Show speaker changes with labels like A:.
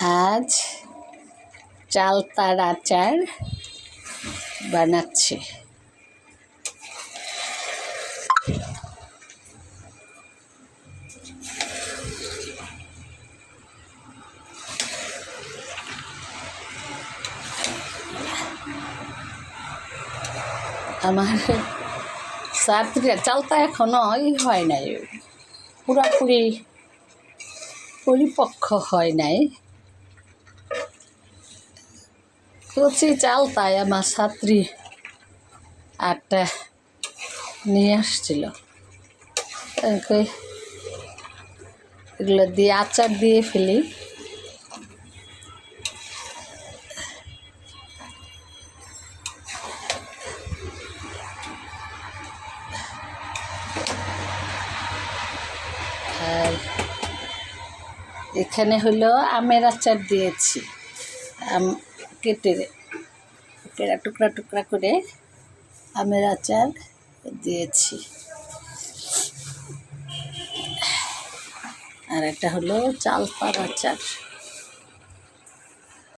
A: আজ চালতার আচার বানাচ্ছে। আমার ছাত্রীরা চালতা এখনও হয় নাই। পুরাপুরি পরিপক্ক হয় নাই। কচি চাল তাই আমার ছাত্রী আটটা নিয়ে আসছিল। এগুলো দিয়ে আচার দিয়ে ফেলি। আর এখানে হলো আমের আচার দিয়েছি। আম কেটে টুকরা টুকরা করে আমের আচার দিয়েছি। আর একটা হলো চালপার আচার।